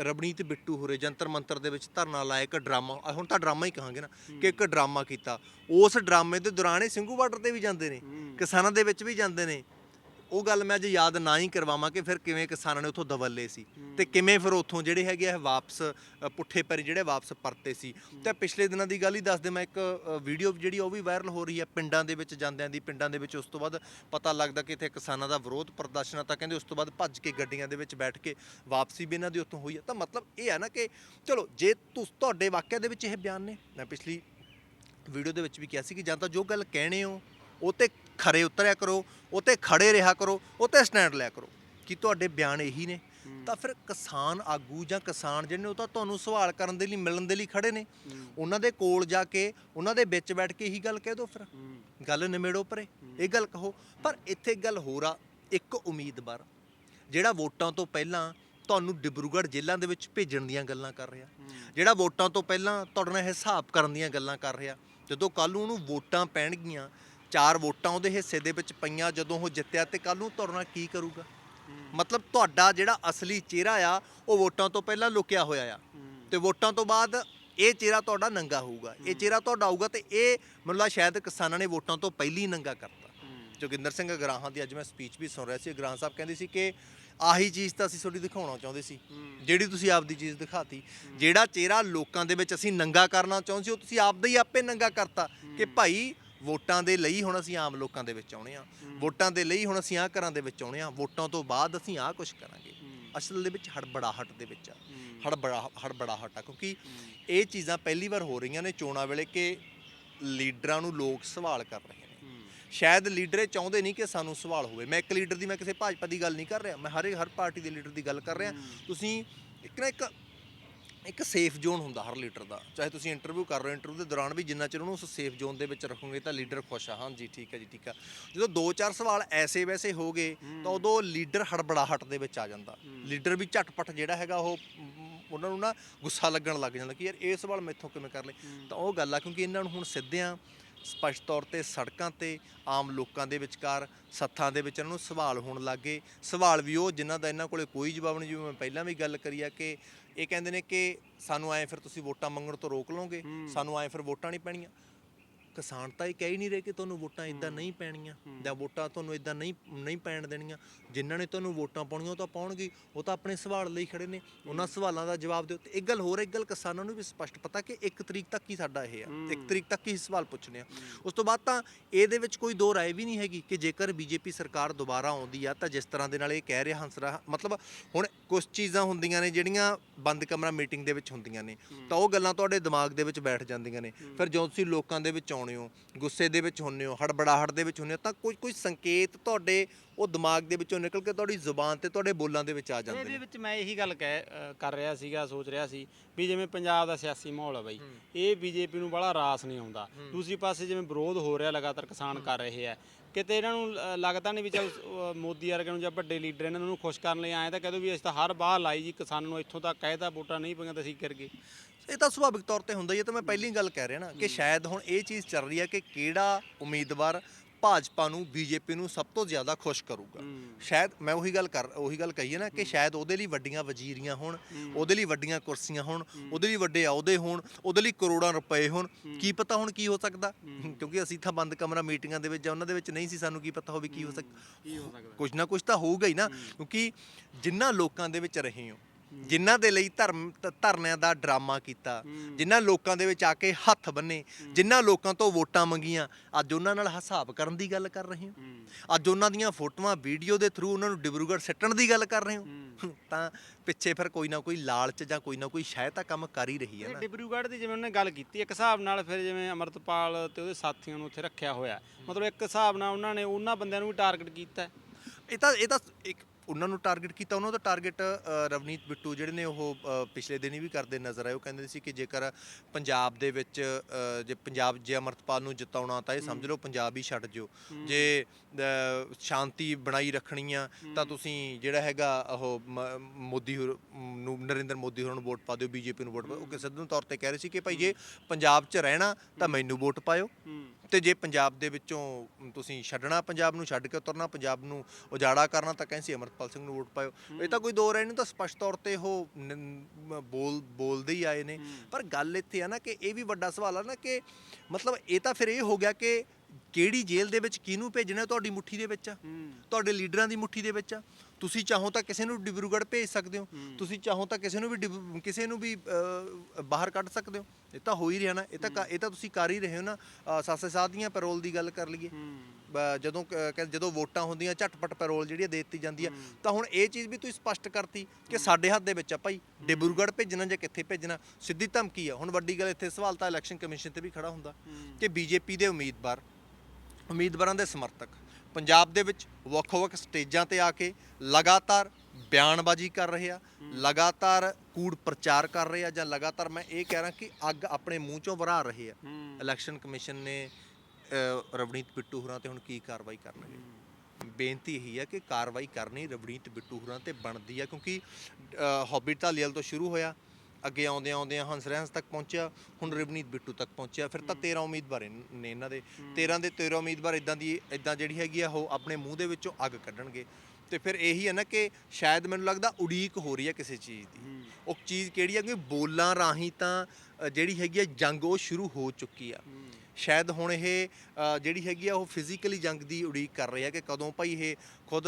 ਰਬਣੀਤ ਬਿੱਟੂ ਹੋਰੇ ਜੰਤਰ ਮੰਤਰ ਦੇ ਵਿੱਚ ਧਰਨਾ ਲਾਇਆ ਇੱਕ ਡਰਾਮਾ ਹੁਣ ਤਾਂ ਡਰਾਮਾ ਹੀ ਕਹਾਂਗੇ ਨਾ ਕਿ ਇੱਕ ਡਰਾਮਾ ਕੀਤਾ। ਉਸ ਡਰਾਮੇ ਦੇ ਦੌਰਾਨ ਇਹ ਸਿੰਘੂ ਬਾਰਡਰ ਤੇ ਵੀ ਜਾਂਦੇ ਨੇ ਕਿਸਾਨਾਂ ਦੇ ਵਿੱਚ ਵੀ ਜਾਂਦੇ ਨੇ। ਉਹ ਗੱਲ ਮੈਂ ਅੱਜ ਯਾਦ ਨਾ ਹੀ ਕਰਵਾਵਾਂ ਕਿ ਫਿਰ ਕਿਵੇਂ ਕਿਸਾਨਾਂ ਨੇ ਉੱਥੋਂ ਦਵੱਲੇ ਸੀ ਤੇ ਕਿਵੇਂ ਫਿਰ ਉੱਥੋਂ ਜਿਹੜੇ ਹੈਗੇ ਆ ਵਾਪਸ ਅ, ਪੁੱਠੇ ਪੈਰੀ ਜਿਹੜੇ ਵਾਪਸ ਪਰਤੇ ਸੀ। ਤੇ ਪਿਛਲੇ ਦਿਨਾਂ ਦੀ ਗੱਲ ਹੀ ਦੱਸ ਦੇ ਮੈਂ ਇੱਕ ਵੀਡੀਓ ਜਿਹੜੀ ਉਹ ਵੀ ਵਾਇਰਲ ਹੋ ਰਹੀ ਹੈ ਪਿੰਡਾਂ ਦੇ ਵਿੱਚ ਜਾਂਦਿਆਂ ਦੀ ਪਿੰਡਾਂ ਦੇ ਵਿੱਚ ਉਸ ਤੋਂ ਬਾਅਦ ਪਤਾ ਲੱਗਦਾ ਕਿ ਇੱਥੇ ਕਿਸਾਨਾਂ ਦਾ ਵਿਰੋਧ ਪ੍ਰਦਰਸ਼ਨ ਆ ਤਾਂ ਕਹਿੰਦੇ ਉਸ ਤੋਂ ਬਾਅਦ ਭੱਜ ਕੇ ਗੱਡੀਆਂ ਦੇ ਵਿੱਚ ਬੈਠ ਕੇ ਵਾਪਸੀ ਵੀ ਇਹਨਾਂ ਦੀ ਉੱਥੋਂ ਹੋਈ ਹੈ ਤਾਂ ਮਤਲਬ ਇਹ ਹੈ ਨਾ ਕਿ ਚਲੋ ਜੇ ਤੁਸ ਤੁਹਾਡੇ ਵਾਕਿਆ ਦੇ ਵਿੱਚ ਇਹ ਬਿਆਨ ਨੇ ਮੈਂ ਪਿਛਲੀ ਵੀਡੀਓ ਦੇ ਵਿੱਚ ਵੀ ਕਿਹਾ ਸੀ ਕਿ ਜਾਂ ਤਾਂ ਜੋ ਗੱਲ ਕਹਿਣੇ ਹੋ ਉਹ ਤੇ ਖਰੇ ਉਤਰਿਆ ਕਰੋ ਉਹ ਤੇ ਖੜੇ ਰਿਹਾ ਕਰੋ ਉਹ ਤੇ ਸਟੈਂਡ ਲਿਆ ਕਰੋ। ਕਿ ਤੁਹਾਡੇ ਬਿਆਨ ਇਹੀ ਨੇ? ਤਾਂ ਫਿਰ ਕਿਸਾਨ ਆਗੂ ਜਾਂ ਕਿਸਾਨ ਜਿਹੜੇ ਉਹ ਤਾਂ ਤੁਹਾਨੂੰ ਸਵਾਲ ਕਰਨ ਦੇ ਲਈ ਮਿਲਣ ਦੇ ਲਈ ਖੜੇ ਨੇ। ਉਹਨਾਂ ਦੇ ਕੋਲ ਜਾ ਕੇ ਉਹਨਾਂ ਦੇ ਵਿੱਚ ਬੈਠ ਕੇ ਇਹੀ ਗੱਲ ਕਹਿ ਦਿਓ ਫਿਰ। ਗੱਲ ਨਿਮੇੜੋ ਪਰੇ ਇਹ ਗੱਲ ਕਹੋ। ਪਰ ਇੱਥੇ ਗੱਲ ਹੋਰ ਆ ਇੱਕ ਉਮੀਦਵਾਰ ਜਿਹੜਾ ਵੋਟਾਂ ਤੋਂ ਪਹਿਲਾਂ ਤੁਹਾਨੂੰ ਡਿਬਰੂਗੜ੍ਹ ਜੇਲ੍ਹਾਂ ਦੇ ਵਿੱਚ ਭੇਜਣ ਦੀਆਂ ਗੱਲਾਂ ਕਰ ਰਿਹਾ। ਜਿਹੜਾ ਵੋਟਾਂ ਤੋਂ ਪਹਿਲਾਂ ਤੁਹਾਡੇ ਨਾਲ ਹਿਸਾਬ ਕਰਨ ਦੀਆਂ ਗੱਲਾਂ ਕਰ ਰਿਹਾ। ਜਦੋਂ ਕੱਲ ਨੂੰ ਉਹਨੂੰ ਵੋਟਾਂ ਪੈਣਗੀਆਂ ਚਾਰ ਵੋਟਾਂ ਉਹਦੇ ਹਿੱਸੇ ਦੇ ਵਿੱਚ ਪਈਆਂ ਜਦੋਂ ਉਹ ਜਿੱਤਿਆ ਤੇ ਕੱਲ ਨੂੰ ਤੁਹਾਡੇ ਕੀ ਕਰੂਗਾ? ਮਤਲਬ ਤੁਹਾਡਾ ਜਿਹੜਾ ਅਸਲੀ ਚਿਹਰਾ ਆ, ਉਹ ਵੋਟਾਂ ਤੋਂ ਪਹਿਲਾਂ ਲੁਕਿਆ ਹੋਇਆ ਆ। ਤੇ ਵੋਟਾਂ ਤੋਂ ਬਾਅਦ ਇਹ ਚਿਹਰਾ ਤੁਹਾਡਾ ਨੰਗਾ ਹੋਊਗਾ। ਇਹ ਚਿਹਰਾ ਤੁਹਾਡਾ ਆਊਗਾ ਤੇ ਇਹ ਮੈਨੂੰ ਲੱਗਦਾ ਸ਼ਾਇਦ ਕਿਸਾਨਾਂ ਨੇ ਵੋਟਾਂ ਤੋਂ ਪਹਿਲੀ ਨੰਗਾ ਕਰਤਾ। ਜੋਗਿੰਦਰ ਸਿੰਘ ਅਗਰਾਹਾਂ ਦੀ ਅੱਜ ਮੈਂ ਸਪੀਚ ਵੀ ਸੁਣ ਰਿਹਾ ਸੀ। ਅਗਰਾਹਾਂ ਸਾਹਿਬ ਕਹਿੰਦੇ ਸੀ ਕਿ ਆਹੀ ਚੀਜ਼ ਤਾਂ ਅਸੀਂ ਤੁਹਾਡੀ ਦਿਖਾਉਣਾ ਚਾਹੁੰਦੇ ਸੀ। ਜਿਹੜੀ ਤੁਸੀਂ ਆਪਦੀ ਚੀਜ਼ ਦਿਖਾਤੀ। ਜਿਹੜਾ ਚਿਹਰਾ ਲੋਕਾਂ ਦੇ ਵਿੱਚ ਅਸੀਂ ਨੰਗਾ ਕਰਨਾ ਚਾਹੁੰਦੇ ਸੀ, ਉਹ ਤੁਸੀਂ ਆਪਦਾ ਹੀ ਆਪੇ ਨੰਗਾ ਕਰਤਾ ਕਿ ਭਾਈ ਵੋਟਾਂ ਦੇ ਲਈ ਹੁਣ ਅਸੀਂ ਆਮ ਲੋਕਾਂ ਦੇ ਵਿੱਚ ਆਉਣੇ ਆ। ਵੋਟਾਂ ਦੇ ਲਈ ਹੁਣ ਅਸੀਂ ਆਹ ਘਰਾਂ ਦੇ ਵਿੱਚ ਆਉਣੇ ਆ। ਵੋਟਾਂ ਤੋਂ ਬਾਅਦ ਅਸੀਂ ਆਹ ਕੁਝ ਕਰਾਂਗੇ। ਅਸਲ ਦੇ ਵਿੱਚ ਹੜਬੜਾਹਟ ਦੇ ਵਿੱਚ ਆ। ਹੜਬੜਾ ਹੜਬੜਾਹਟ ਆ ਕਿਉਂਕਿ ਇਹ ਚੀਜ਼ਾਂ ਪਹਿਲੀ ਵਾਰ ਹੋ ਰਹੀਆਂ ਨੇ ਚੋਣਾਂ ਵੇਲੇ ਕਿ ਲੀਡਰਾਂ ਨੂੰ ਲੋਕ ਸਵਾਲ ਕਰ ਰਹੇ ਨੇ। ਸ਼ਾਇਦ ਲੀਡਰ ਇਹ ਚਾਹੁੰਦੇ ਨਹੀਂ ਕਿ ਸਾਨੂੰ ਸਵਾਲ ਹੋਵੇ। ਮੈਂ ਇੱਕ ਲੀਡਰ ਦੀ ਮੈਂ ਕਿਸੇ ਭਾਜਪਾ ਦੀ ਗੱਲ ਨਹੀਂ ਕਰ ਰਿਹਾ। ਮੈਂ ਹਰ ਹਰ ਪਾਰਟੀ ਦੇ ਲੀਡਰ ਦੀ ਗੱਲ ਕਰ ਰਿਹਾ। ਤੁਸੀਂ ਇੱਕ ਨਾ ਇੱਕ ਇੱਕ ਸੇਫ ਜ਼ੋਨ ਹੁੰਦਾ ਹਰ ਲੀਡਰ ਦਾ। ਚਾਹੇ ਤੁਸੀਂ ਇੰਟਰਵਿਊ ਕਰ ਰਹੇ ਹੋ ਇੰਟਰਵਿਊ ਦੇ ਦੌਰਾਨ ਵੀ ਜਿੰਨਾ ਚਿਰ ਉਹਨੂੰ ਉਸ ਸੇਫ ਜ਼ੋਨ ਦੇ ਵਿੱਚ ਰੱਖੋਗੇ ਤਾਂ ਲੀਡਰ ਖੁਸ਼ ਆ। ਹਾਂਜੀ ਠੀਕ ਹੈ ਜੀ ਠੀਕ ਆ। ਜਦੋਂ ਦੋ ਚਾਰ ਸਵਾਲ ਐਸੇ ਵੈਸੇ ਹੋ ਗਏ ਤਾਂ ਉਦੋਂ ਲੀਡਰ ਹੜਬੜਾਹਟ ਦੇ ਵਿੱਚ ਆ ਜਾਂਦਾ। ਲੀਡਰ ਵੀ ਝਟਪਟ ਜਿਹੜਾ ਹੈਗਾ ਉਹ ਉਹਨਾਂ ਨੂੰ ਨਾ ਗੁੱਸਾ ਲੱਗਣ ਲੱਗ ਜਾਂਦਾ ਕਿ ਯਾਰ ਇਹ ਸਵਾਲ ਮੈਥੋਂ ਕਿਵੇਂ ਕਰ ਲਏ? ਤਾਂ ਉਹ ਗੱਲ ਆ ਕਿਉਂਕਿ ਇਹਨਾਂ ਨੂੰ ਹੁਣ ਸਿੱਧਿਆਂ ਸਪਸ਼ਟ ਤੌਰ ਤੇ ਸੜਕਾਂ ਤੇ ਆਮ ਲੋਕਾਂ ਦੇ ਵਿਚਕਾਰ ਸੱਥਾਂ ਦੇ ਵਿੱਚ ਇਹਨਾਂ ਨੂੰ ਸਵਾਲ ਹੋਣ ਲੱਗੇ ਸਵਾਲ ਵੀ ਉਹ ਜਿਨ੍ਹਾਂ ਦਾ ਇਹਨਾਂ ਕੋਲੇ ਕੋਈ ਜਵਾਬ ਨਹੀਂ ਜਿਵੇਂ ਮੈਂ ਪਹਿਲਾਂ ਵੀ ਗੱਲ ਕਰੀ ਆ ਕਿ ਇਹ ਕਹਿੰਦੇ ਨੇ ਕਿ ਸਾਨੂੰ ਐਂ ਫਿਰ ਤੁਸੀਂ ਵੋਟਾਂ ਮੰਗਣ ਤੋਂ ਰੋਕ ਲਓਗੇ ਸਾਨੂੰ ਐਂ ਫਿਰ ਵੋਟਾਂ ਨਹੀਂ ਪੈਣੀਆਂ। ਕਿਸਾਨ ਤਾਂ ਇਹ ਕਹਿ ਹੀ ਨਹੀਂ ਰਹੇ ਕਿ ਤੁਹਾਨੂੰ ਵੋਟਾਂ ਇਦਾਂ ਨਹੀਂ ਪੈਣੀਆਂ ਜਾਂ ਵੋਟਾਂ ਤੁਹਾਨੂੰ ਇਦਾਂ ਨਹੀਂ ਨਹੀਂ ਪੈਣ ਦੇਣੀਆਂ। ਜਿਨ੍ਹਾਂ ਨੇ ਤੁਹਾਨੂੰ ਵੋਟਾਂ ਪਾਉਣੀਆਂ ਉਹ ਤਾਂ ਪਾਉਣਗੇ ਉਹ ਤਾਂ ਆਪਣੇ ਸਵਾਲ ਲਈ ਖੜੇ ਨੇ। ਉਹਨਾਂ ਸਵਾਲਾਂ ਦਾ ਜਵਾਬ ਦਿਓ। ਤੇ ਇੱਕ ਗੱਲ ਹੋਰ ਇੱਕ ਗੱਲ ਕਿਸਾਨਾਂ ਨੂੰ ਵੀ ਸਪਸ਼ਟ ਪਤਾ ਕਿ 1 ਤਰੀਕ ਤੱਕ ਹੀ ਸਾਡਾ ਇਹ ਆ। ਇੱਕ ਤਰੀਕ ਤੱਕ ਹੀ ਸਵਾਲ ਪੁੱਛਣੇ ਆ। ਉਸ ਤੋਂ ਬਾਅਦ ਤਾਂ ਇਹਦੇ ਵਿੱਚ ਕੋਈ ਦੋ ਰਾਏ ਵੀ ਨਹੀਂ ਹੈਗੀ ਕਿ ਜੇਕਰ ਬੀਜੇਪੀ ਸਰਕਾਰ ਦੁਬਾਰਾ ਆਉਂਦੀ ਆ ਤਾਂ ਜਿਸ ਤਰ੍ਹਾਂ ਦੇ ਨਾਲ ਇਹ ਕਹਿ ਰਿਹਾ ਹੰਸਰਾ ਮਤਲਬ ਹੁਣ ਕੁਝ ਚੀਜ਼ਾਂ ਹੁੰਦੀਆਂ ਨੇ ਜਿਹੜੀਆਂ ਬੰਦ ਕਮਰਾ ਮੀਟਿੰਗ ਦੇ ਵਿੱਚ ਹੁੰਦੀਆਂ ਨੇ। ਤਾਂ ਉਹ ਗੱਲਾਂ ਤੁਹਾਡੇ ਦਿਮਾਗ ਦੇ ਵਿੱਚ ਬੈਠ ਜਾਂਦੀਆਂ ਨੇ। ਫਿਰ ਜਦੋਂ ਤੁਸੀਂ ਲੋਕਾਂ ਦੇ ਵਿੱਚ ਆਉਣੇ ਹੋ ਗੁੱਸੇ ਦੇ ਵਿੱਚ ਹੁੰਨੇ ਹੋ ਹੜਬੜਾਹਟ ਦੇ ਵਿੱਚ ਹੁੰਨੇ ਹੋ ਤਾਂ ਕੋਈ ਕੋਈ ਸੰਕੇਤ ਤੁਹਾਡੇ ਉਹ ਦਿਮਾਗ ਦੇ ਵਿੱਚੋਂ ਨਿਕਲ ਕੇ ਤੁਹਾਡੀ ਜ਼ੁਬਾਨ ਤੇ ਤੁਹਾਡੇ ਬੋਲਾਂ ਦੇ ਵਿੱਚ ਆ ਜਾਂਦੇ ਇਹਦੇ ਨੇ। ਵਿੱਚ ਮੈਂ ਇਹੀ ਗੱਲ ਕਹਿ ਅ, ਕਰ ਰਿਹਾ ਸੀਗਾ ਸੋਚ ਰਿਹਾ ਸੀ ਵੀ ਜਿਵੇਂ ਪੰਜਾਬ ਦਾ ਸਿਆਸੀ ਮਾਹੌਲ ਹੈ ਬਾਈ ਇਹ ਬੀਜੇਪੀ ਨੂੰ ਬੜਾ ਰਾਸ ਨਹੀਂ ਆਉਂਦਾ। ਦੂਸਰੀ ਪਾਸੇ ਜਿਵੇਂ ਵਿਰੋਧ ਹੋ ਰਿਹਾ ਲਗਾਤਾਰ ਕਿਸਾਨ ਕਰ ਰਹੇ ਆ ਕਿਤੇ ਇਹਨਾਂ ਨੂੰ ਲੱਗਦਾ ਨਹੀਂ ਵੀ ਚਲ ਮੋਦੀ ਵਰਗੇ ਨੂੰ ਜਾਂ ਵੱਡੇ ਲੀਡਰ ਇਹਨਾਂ ਨੂੰ ਖੁਸ਼ ਕਰਨ ਲਈ ਆਏ ਤਾਂ ਕਹਦੋ ਵੀ ਅਸੀਂ ਤਾਂ ਹਰ ਬਾਹ ਲਾਈ ਜੀ ਕਿਸਾਨਾਂ ਨੂੰ ਇੱਥੋਂ ਤੱਕ ਕਹਿਤਾ ਵੋਟਾਂ ਨਹੀਂ ਪਈਆਂ ਤਾਂ ਅਸੀਂ ਕਰ ਗਏ। ਇਹ ਤਾਂ ਸੁਭਾਵਿਕ ਤੌਰ ਤੇ ਹੁੰਦਾ ਹੀ ਹੈ ਤਾਂ ਮੈਂ ਪਹਿਲੀ ਗੱਲ ਕਹਿ ਰਿਹਾ ਨਾ ਕਿ ਸ਼ਾਇਦ ਹੁਣ ਇਹ ਚੀਜ਼ ਚੱਲ ਰਹੀ ਹੈ ਕਿ ਕਿਹੜਾ ਉਮੀਦਵਾਰ ਭਾਜਪਾ ਨੂੰ ਬੀਜੇਪੀ ਨੂੰ ਸਭ ਤੋਂ ਜ਼ਿਆਦਾ ਖੁਸ਼ ਕਰੂਗਾ। ਸ਼ਾਇਦ ਮੈਂ ਉਹੀ ਗੱਲ ਕਰ ਉਹੀ ਗੱਲ ਕਹੀ ਹੈ ਨਾ ਕਿ ਸ਼ਾਇਦ ਉਹਦੇ ਲਈ ਵੱਡੀਆਂ ਵਜ਼ੀਰੀਆਂ ਹੋਣ ਉਹਦੇ ਲਈ ਵੱਡੀਆਂ ਕੁਰਸੀਆਂ ਹੋਣ ਉਹਦੇ ਲਈ ਵੱਡੇ ਅਹੁਦੇ ਹੋਣ ਉਹਦੇ ਲਈ ਕਰੋੜਾਂ ਰੁਪਏ ਹੋਣ ਕੀ ਪਤਾ ਹੁਣ ਕੀ ਹੋ ਸਕਦਾ? ਕਿਉਂਕਿ ਅਸੀਂ ਤਾਂ ਬੰਦ ਕਮਰਾ ਮੀਟਿੰਗਾਂ ਦੇ ਵਿੱਚ ਜਾਂ ਉਹਨਾਂ ਦੇ ਵਿੱਚ ਨਹੀਂ ਸੀ ਸਾਨੂੰ ਕੀ ਪਤਾ ਹੋਵੇ ਕੀ ਹੋ ਸਕਦਾ। ਕੁਝ ਨਾ ਕੁਝ ਤਾਂ ਹੋਊਗਾ ਹੀ ਨਾ ਕਿਉਂਕਿ ਜਿਨ੍ਹਾਂ ਲੋਕਾਂ ਦੇ ਵਿੱਚ ਰਹੇ ਹੋ ਜਿਨ੍ਹਾਂ ਦੇ ਲਈ ਧਰਮ ਧ- ਧਰਨਿਆਂ ਦਾ ਡਰਾਮਾ ਕੀਤਾ। ਜਿਨ੍ਹਾਂ ਲੋਕਾਂ ਦੇ ਵਿੱਚ ਆ ਕੇ ਹੱਥ ਬੰਨੇ। ਜਿਨ੍ਹਾਂ ਲੋਕਾਂ ਤੋਂ ਵੋਟਾਂ ਮੰਗੀਆਂ। ਅੱਜ ਉਹਨਾਂ ਨਾਲ ਹਿਸਾਬ ਕਰਨ ਦੀ ਗੱਲ ਕਰ ਰਹੇ ਹੋ। ਅੱਜ ਉਹਨਾਂ ਦੀਆਂ ਫੋਟੋਆਂ ਵੀਡੀਓ ਦੇ ਥਰੂ ਉਹਨਾਂ ਨੂੰ ਡਿਬਰੂਗੜ੍ਹ ਸੱਟਣ ਦੀ ਗੱਲ ਕਰ ਰਹੇ ਹੋ। ਤਾਂ ਪਿੱਛੇ ਫਿਰ ਕੋਈ ਨਾ ਕੋਈ ਲਾਲਚ ਜਾਂ ਕੋਈ ਨਾ ਕੋਈ ਸ਼ਾਇਦ ਤਾਂ ਕੰਮ ਕਰ ਹੀ ਰਹੀ ਹੈ ਨਾ। ਡਿਬਰੂਗੜ੍ਹ ਦੀ ਜਿਵੇਂ ਉਹਨੇ ਗੱਲ ਕੀਤੀ ਇੱਕ ਹਿਸਾਬ ਨਾਲ ਫਿਰ ਜਿਵੇਂ ਅਮਰਤਪਾਲ ਤੇ ਉਹਦੇ ਸਾਥੀਆਂ ਨੂੰ ਉੱਥੇ ਰੱਖਿਆ ਹੋਇਆ। ਮਤਲਬ ਇੱਕ ਹਿਸਾਬ ਨਾਲ ਉਹਨਾਂ ਨੇ ਉਹਨਾਂ ਬੰਦਿਆਂ ਨੂੰ ਵੀ ਟਾਰਗੇਟ ਕੀਤਾ। ਹੈ। ਇਹ ਤਾਂ ਇਹ ਤਾਂ ਇੱਕ ਉਹਨਾਂ ਨੂੰ ਟਾਰਗੇਟ ਕੀਤਾ ਉਹਨਾਂ ਦਾ ਟਾਰਗੇਟ ਰਵਨੀਤ ਬਿੱਟੂ ਜਿਹੜੇ ਨੇ ਉਹ ਪਿਛਲੇ ਦਿਨੀ ਵੀ ਕਰਦੇ ਨਜ਼ਰ ਆਏ। ਉਹ ਕਹਿੰਦੇ ਸੀ ਕਿ ਜੇਕਰ ਪੰਜਾਬ ਦੇ ਵਿੱਚ ਜੇ ਪੰਜਾਬ ਜੇ ਅਮਰਤਪਾਲ ਨੂੰ ਜਿਤਾਉਣਾ ਤਾਂ ਇਹ ਸਮਝ ਲਓ ਪੰਜਾਬ ਹੀ ਛੱਡ ਜਿਓ। ਜੇ ਸ਼ਾਂਤੀ ਬਣਾਈ ਰੱਖਣੀ ਆ ਤਾਂ ਤੁਸੀਂ ਜਿਹੜਾ ਹੈਗਾ ਉਹ ਮੋਦੀ ਨੂੰ ਨਰਿੰਦਰ ਮੋਦੀ ਹੋਰਾਂ ਨੂੰ ਵੋਟ ਪਾ ਦਿਓ ਬੀਜੇਪੀ ਨੂੰ ਵੋਟ ਪਾ ਦਿਓ। ਉਹ ਕਿਸੇ ਦਿਨ ਤੌਰ ਤੇ ਕਹਿ ਰਹੇ ਸੀ ਕਿ ਭਾਈ ਜੇ ਪੰਜਾਬ 'ਚ ਰਹਿਣਾ ਤਾਂ ਮੈਨੂੰ ਵੋਟ ਪਾਇਓ। ਤੇ ਜੇ ਪੰਜਾਬ ਦੇ ਵਿੱਚੋਂ ਤੁਸੀਂ ਛੱਡਣਾ ਪੰਜਾਬ ਨੂੰ ਛੱਡ ਕੇ ਉਤਰਨਾ ਪੰਜਾਬ ਨੂੰ ਉਜਾੜਾ ਕਰਨਾ ਤਾਂ ਕਹਿੰਦੇ ਸੀ ਅਮਰਪਾਲ ਸਿੰਘ ਨੂੰ ਵੋਟ ਪਾਇਓ। ਇਹ ਤਾਂ ਕੋਈ ਦੋ ਰਾਏ ਨਹੀਂ ਤਾਂ ਸਪਸ਼ਟ ਤੌਰ ਤੇ ਉਹ ਬੋਲ ਬੋਲਦੇ ਹੀ ਆਏ ਨੇ। ਪਰ ਗੱਲ ਇੱਥੇ ਆ ਨਾ ਕਿ ਇਹ ਵੀ ਵੱਡਾ ਸਵਾਲ ਆ ਨਾ ਕਿ ਮਤਲਬ ਇਹ ਤਾਂ ਫਿਰ ਇਹ ਹੋ ਗਿਆ ਕਿ ਕਿਹੜੀ ਜੇਲ੍ਹ ਦੇ ਵਿੱਚ ਕਿਹਨੂੰ ਭੇਜਣਾ ਤੁਹਾਡੀ ਮੁੱਠੀ ਦੇ ਵਿੱਚ ਆ? ਤੁਹਾਡੇ ਲੀਡਰਾਂ ਦੀ ਮੁੱਠੀ ਦੇ ਵਿੱਚ ਆ? ਤੁਸੀਂ ਚਾਹੋ ਤਾਂ ਕਿਸੇ ਨੂੰ ਡਿਬਰੂਗੜ੍ਹ ਭੇਜ ਸਕਦੇ ਹੋ। ਤੁਸੀਂ ਚਾਹੋ ਤਾਂ ਕਿਸੇ ਨੂੰ ਵੀ ਕਿਸੇ ਨੂੰ ਵੀ ਬਾਹਰ ਕੱਢ ਸਕਦੇ ਹੋ। ਇਹ ਤਾਂ ਹੋ ਹੀ ਰਿਹਾ ਨਾ। ਇਹ ਤਾਂ ਇਹ ਤਾਂ ਤੁਸੀਂ ਕਰ ਹੀ ਰਹੇ ਹੋ ਨਾ। ਸਾਸੇ ਸਾਧ ਦੀਆਂ ਪੈਰੋਲ ਦੀ ਗੱਲ ਕਰ ਲਈਏ। ਜਦੋਂ ਜਦੋਂ ਵੋਟਾਂ ਹੁੰਦੀਆਂ ਝਟਪਟ ਪੈਰੋਲ ਜਿਹੜੀ ਦੇ ਦਿੱਤੀ ਜਾਂਦੀ ਆ। ਤਾਂ ਹੁਣ ਇਹ ਚੀਜ਼ ਵੀ ਤੁਸੀਂ ਸਪਸ਼ਟ ਕਰਤੀ ਕਿ ਸਾਡੇ ਹੱਥ ਦੇ ਵਿੱਚ ਆ ਭਾਈ। ਡਿਬਰੂਗੜ੍ਹ ਭੇਜਣਾ ਜਾਂ ਕਿੱਥੇ ਭੇਜਣਾ ਸਿੱਧੀ ਧਮਕੀ ਆ। ਹੁਣ ਵੱਡੀ ਗੱਲ ਇੱਥੇ ਸਵਾਲ ਤਾਂ ਇਲੈਕਸ਼ਨ ਕਮਿਸ਼ਨ ਤੇ ਵੀ ਖੜਾ ਹੁੰਦਾ ਕਿ ਬੀਜੇਪੀ ਦੇ ਉਮੀਦਵਾਰ ਉਮੀਦਵਾਰਾਂ ਦੇ ਸਮਰਥਕ। ਪੰਜਾਬ ਦੇ ਵਿੱਚ ਵੱਖ-ਵੱਖ ਸਟੇਜਾਂ ਤੇ ਆ ਕੇ ਲਗਾਤਾਰ ਬਿਆਨਬਾਜ਼ੀ ਕਰ ਰਹੇ ਆ ਲਗਾਤਾਰ ਕੂੜ ਪ੍ਰਚਾਰ ਕਰ ਰਹੇ ਆ ਜਾਂ ਲਗਾਤਾਰ ਮੈਂ ਇਹ ਕਹਿ ਰਿਹਾ ਕਿ ਅੱਗ ਆਪਣੇ ਮੂੰਹ ਚੋਂ ਵਰਾ ਰਹੇ ਆ। ਇਲੈਕਸ਼ਨ ਕਮਿਸ਼ਨ ਨੇ ਰਵਨੀਤ ਬਿੱਟੂ ਹੋਰਾਂ ਤੇ ਹੁਣ ਕੀ ਕਾਰਵਾਈ ਕਰਨਗੇ? ਬੇਨਤੀ ਇਹੀ ਹੈ ਕਿ ਕਾਰਵਾਈ ਕਰਨੀ ਰਵਨੀਤ ਬਿੱਟੂ ਹੋਰਾਂ ਤੇ ਬਣਦੀ ਆ ਕਿਉਂਕਿ ਹੌਬਿਟ ਢਾਲੀਵਾਲ ਤੋਂ ਸ਼ੁਰੂ ਹੋਇਆ ਅੱਗੇ ਆਉਂਦੇ ਆਉਂਦੇ ਹੰਸ ਰਹਿੰਸ ਤੱਕ ਪਹੁੰਚਿਆ ਹੁਣ ਰਵਨੀਤ ਬਿੱਟੂ ਤੱਕ ਪਹੁੰਚਿਆ। ਫਿਰ ਤਾਂ 13 ਉਮੀਦਵਾਰ ਨੇ ਇਹਨਾਂ ਦੇ। 13 ਦੇ 13 ਉਮੀਦਵਾਰ ਇਦਾਂ ਦੀ ਇਦਾਂ ਜਿਹੜੀ ਹੈਗੀ ਆ ਉਹ ਆਪਣੇ ਮੂੰਹ ਦੇ ਵਿੱਚੋਂ ਅੱਗ ਕੱਢਣਗੇ। ਤੇ ਫਿਰ ਇਹੀ ਹੈ ਨਾ ਕਿ ਸ਼ਾਇਦ ਮੈਨੂੰ ਲੱਗਦਾ ਉਡੀਕ ਹੋ ਰਹੀ ਹੈ ਕਿਸੇ ਚੀਜ਼ ਦੀ। ਉਹ ਚੀਜ਼ ਕਿਹੜੀ ਹੈ ਕਿ ਬੋਲਾਂ ਰਾਹੀਂ ਤਾਂ ਜਿਹੜੀ ਹੈਗੀ ਆ ਜੰਗ ਉਹ ਸ਼ੁਰੂ ਹੋ ਚੁੱਕੀ ਆ। ਸ਼ਾਇਦ ਹੁਣ ਇਹ ਜਿਹੜੀ ਹੈਗੀ ਆ ਉਹ ਫਿਜ਼ੀਕਲੀ ਜੰਗ ਦੀ ਉਡੀਕ ਕਰ ਰਹੇ ਆ ਕਿ ਕਦੋਂ ਭਾਈ ਇਹ ਖੁਦ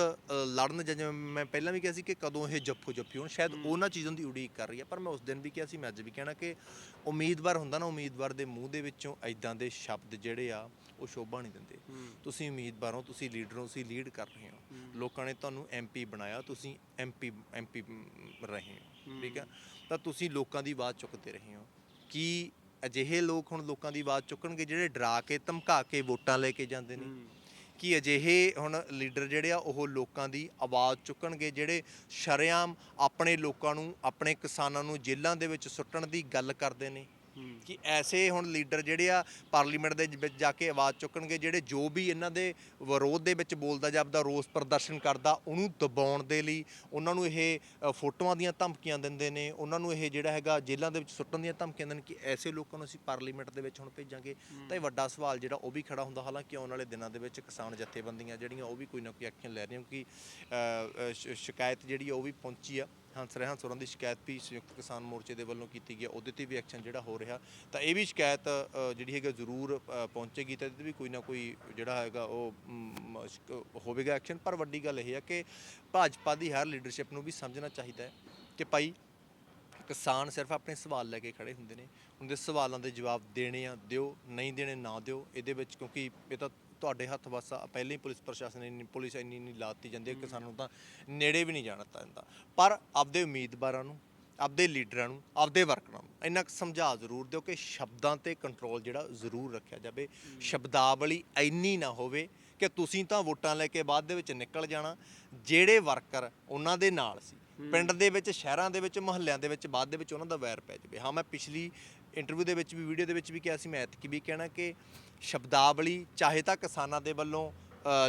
ਲੜਨ ਜਾਂ ਜਿਵੇਂ ਮੈਂ ਪਹਿਲਾਂ ਵੀ ਕਿਹਾ ਸੀ ਕਿ ਕਦੋਂ ਇਹ ਜੱਫੋ ਜੱਫੀ ਹੋਣ ਸ਼ਾਇਦ ਉਹਨਾਂ ਚੀਜ਼ਾਂ ਦੀ ਉਡੀਕ ਕਰ ਰਹੀ ਆ ਪਰ ਮੈਂ ਉਸ ਦਿਨ ਵੀ ਕਿਹਾ ਸੀ ਮੈਂ ਅੱਜ ਵੀ ਕਹਿਣਾ ਕਿ ਉਮੀਦਵਾਰ ਹੁੰਦਾ ਨਾ ਉਮੀਦਵਾਰ ਦੇ ਮੂੰਹ ਦੇ ਵਿੱਚੋਂ ਐਦਾਂ ਦੇ ਸ਼ਬਦ ਜਿਹੜੇ ਆ ਉਹ ਸ਼ੋਭਾ ਨਹੀਂ ਦਿੰਦੇ। ਤੁਸੀਂ ਉਮੀਦਵਾਰ ਹੋ ਤੁਸੀਂ ਲੀਡਰ ਹੋ ਤੁਸੀਂ ਲੀਡ ਕਰ ਰਹੇ ਹੋ। ਲੋਕਾਂ ਨੇ ਤੁਹਾਨੂੰ ਐਮਪੀ ਬਣਾਇਆ ਤੁਸੀਂ ਐਮਪੀ ਐਮਪੀ ਰਹੇ ਹੋ। ਠੀਕ ਆ? ਤਾਂ ਤੁਸੀਂ ਲੋਕਾਂ ਦੀ ਆਵਾਜ਼ ਚੁੱਕਦੇ ਰਹੇ ਹੋ। ਕੀ ਅਜਿਹੇ ਲੋਕ ਹੁਣ ਲੋਕਾਂ ਦੀ ਆਵਾਜ਼ ਚੁੱਕਣਗੇ ਜਿਹੜੇ ਡਰਾ ਕੇ ਧਮਕਾ ਕੇ ਵੋਟਾਂ ਲੈ ਕੇ ਜਾਂਦੇ ਨੇ। ਕਿ ਅਜਿਹੇ ਹੁਣ ਲੀਡਰ ਜਿਹੜੇ ਆ ਉਹ ਲੋਕਾਂ ਦੀ ਆਵਾਜ਼ ਚੁੱਕਣਗੇ ਜਿਹੜੇ ਸ਼ਰੇਆਮ ਆਪਣੇ ਲੋਕਾਂ ਨੂੰ ਆਪਣੇ ਕਿਸਾਨਾਂ ਨੂੰ ਜੇਲ੍ਹਾਂ ਦੇ ਵਿੱਚ ਸੁੱਟਣ ਦੀ ਗੱਲ ਕਰਦੇ ਨੇ? ਕਿ ਐਸੇ ਹੁਣ ਲੀਡਰ ਜਿਹੜੇ ਆ ਪਾਰਲੀਮੈਂਟ ਦੇ ਵਿੱਚ ਜਾ ਕੇ ਆਵਾਜ਼ ਚੁੱਕਣਗੇ, ਜਿਹੜੇ ਜੋ ਵੀ ਇਹਨਾਂ ਦੇ ਵਿਰੋਧ ਦੇ ਵਿੱਚ ਬੋਲਦਾ ਜਾਂ ਆਪਦਾ ਰੋਸ ਪ੍ਰਦਰਸ਼ਨ ਕਰਦਾ, ਉਹਨੂੰ ਦਬਾਉਣ ਦੇ ਲਈ ਉਹਨਾਂ ਨੂੰ ਇਹ ਫੋਟੋਆਂ ਦੀਆਂ ਧਮਕੀਆਂ ਦਿੰਦੇ ਨੇ, ਉਹਨਾਂ ਨੂੰ ਇਹ ਜਿਹੜਾ ਹੈਗਾ ਜੇਲ੍ਹਾਂ ਦੇ ਵਿੱਚ ਸੁੱਟਣ ਦੀਆਂ ਧਮਕੀਆਂ ਦਿੰਦੇ ਨੇ ਕਿ ਐਸੇ ਲੋਕਾਂ ਨੂੰ ਅਸੀਂ ਪਾਰਲੀਮੈਂਟ ਦੇ ਵਿੱਚ ਹੁਣ ਭੇਜਾਂਗੇ। ਤਾਂ ਇਹ ਵੱਡਾ ਸਵਾਲ ਜਿਹੜਾ ਉਹ ਵੀ ਖੜਾ ਹੁੰਦਾ, ਹਾਲਾਂਕਿ ਆਉਣ ਵਾਲੇ ਦਿਨਾਂ ਦੇ ਵਿੱਚ ਕਿਸਾਨ ਜਥੇਬੰਦੀਆਂ ਜਿਹੜੀਆਂ ਉਹ ਵੀ ਕੋਈ ਨਾ ਕੋਈ ਐਕਸ਼ਨ ਲੈ ਰਹੀਆਂ ਕਿ ਸ਼ਿਕਾਇਤ ਜਿਹੜੀ ਆ ਉਹ ਵੀ ਪਹੁੰਚੀ ਆ। ਹੰਸ ਰਹੇ ਹੰਸ ਦੀ ਸ਼ਿਕਾਇਤ ਵੀ ਸੰਯੁਕਤ ਕਿਸਾਨ ਮੋਰਚੇ ਦੇ ਵੱਲੋਂ ਕੀਤੀ ਗਈ ਹੈ, ਉਹਦੇ ਤੇ ਵੀ ਐਕਸ਼ਨ ਜਿਹੜਾ ਹੋ ਰਿਹਾ ਤਾਂ ਇਹ ਵੀ ਸ਼ਿਕਾਇਤ ਜਿਹੜੀ ਹੈਗਾ ਜ਼ਰੂਰ ਪਹੁੰਚੇਗੀ ਤਾਂ ਇਹਦੇ ਤੇ ਵੀ ਕੋਈ ਨਾ ਕੋਈ ਜਿਹੜਾ ਹੈਗਾ ਉਹ ਹੋਵੇਗਾ ਐਕਸ਼ਨ ਪਰ ਵੱਡੀ ਗੱਲ ਇਹ ਹੈ ਕਿ ਭਾਜਪਾ ਦੀ ਹਰ ਲੀਡਰਸ਼ਿਪ ਨੂੰ ਵੀ ਸਮਝਣਾ ਚਾਹੀਦਾ ਹੈ ਕਿ ਭਾਈ ਕਿਸਾਨ ਸਿਰਫ ਆਪਣੇ ਸਵਾਲ ਲੈ ਕੇ ਖੜੇ ਹੁੰਦੇ ਨੇ। ਉਹਦੇ ਸਵਾਲਾਂ ਦੇ ਜਵਾਬ ਦੇਣੇ ਆ ਦਿਓ ਨਹੀਂ ਦੇਣੇ ਨਾ ਦਿਓ। ਇਹਦੇ ਵਿੱਚ ਕਿਉਂਕਿ ਇਹ ਤਾਂ ਤੁਹਾਡੇ ਹੱਥ ਵਸ ਆ ਪਹਿਲਾਂ ਹੀ ਪੁਲਿਸ ਪ੍ਰਸ਼ਾਸਨ ਨੇ ਇੰਨੀ ਪੁਲਿਸ ਇੰਨੀ ਨਹੀਂ ਲਾਤੀ ਜਾਂਦੀ ਹੈ ਕਿ ਕਿਸਾਨਾਂ ਨੂੰ ਤਾਂ ਨੇੜੇ ਵੀ ਨਹੀਂ ਜਾਣਾ ਤਾਂ ਜਾਂਦਾ। ਪਰ ਆਪਦੇ ਉਮੀਦਵਾਰਾਂ ਨੂੰ ਆਪਦੇ ਲੀਡਰਾਂ ਨੂੰ ਆਪਦੇ ਵਰਕਰਾਂ ਨੂੰ ਇੰਨਾ ਕੁ ਸਮਝਾ ਜ਼ਰੂਰ ਦਿਓ ਕਿ ਸ਼ਬਦਾਂ ਤੇ ਕੰਟਰੋਲ ਜਿਹੜਾ ਜ਼ਰੂਰ ਰੱਖਿਆ ਜਾਵੇ। ਸ਼ਬਦਾਵਲੀ ਇੰਨੀ ਨਾ ਹੋਵੇ ਕਿ ਤੁਸੀਂ ਤਾਂ ਵੋਟਾਂ ਲੈ ਕੇ ਬਾਅਦ ਦੇ ਵਿੱਚ ਨਿਕਲ ਜਾਣਾ। ਜਿਹੜੇ ਵਰਕਰ ਉਹਨਾਂ ਦੇ ਨਾਲ ਸੀ ਪਿੰਡ ਦੇ ਵਿੱਚ ਸ਼ਹਿਰਾਂ ਦੇ ਵਿੱਚ ਮੁਹੱਲਿਆਂ ਦੇ ਵਿੱਚ ਬਾਅਦ ਦੇ ਵਿੱਚ ਉਹਨਾਂ ਦਾ ਵੈਰ ਪੈ ਜਾਵੇ। ਹਾਂ ਮੈਂ ਪਿਛਲੀ ਇੰਟਰਵਿਊ ਦੇ ਵਿੱਚ ਵੀ ਵੀਡੀਓ ਦੇ ਵਿੱਚ ਵੀ ਕਿਹਾ ਸੀ ਮੈਂ ਐਤਕੀ ਵੀ ਕਹਿਣਾ ਕਿ ਸ਼ਬਦਾਵਲੀ ਚਾਹੇ ਤਾਂ ਕਿਸਾਨਾਂ ਦੇ ਵੱਲੋਂ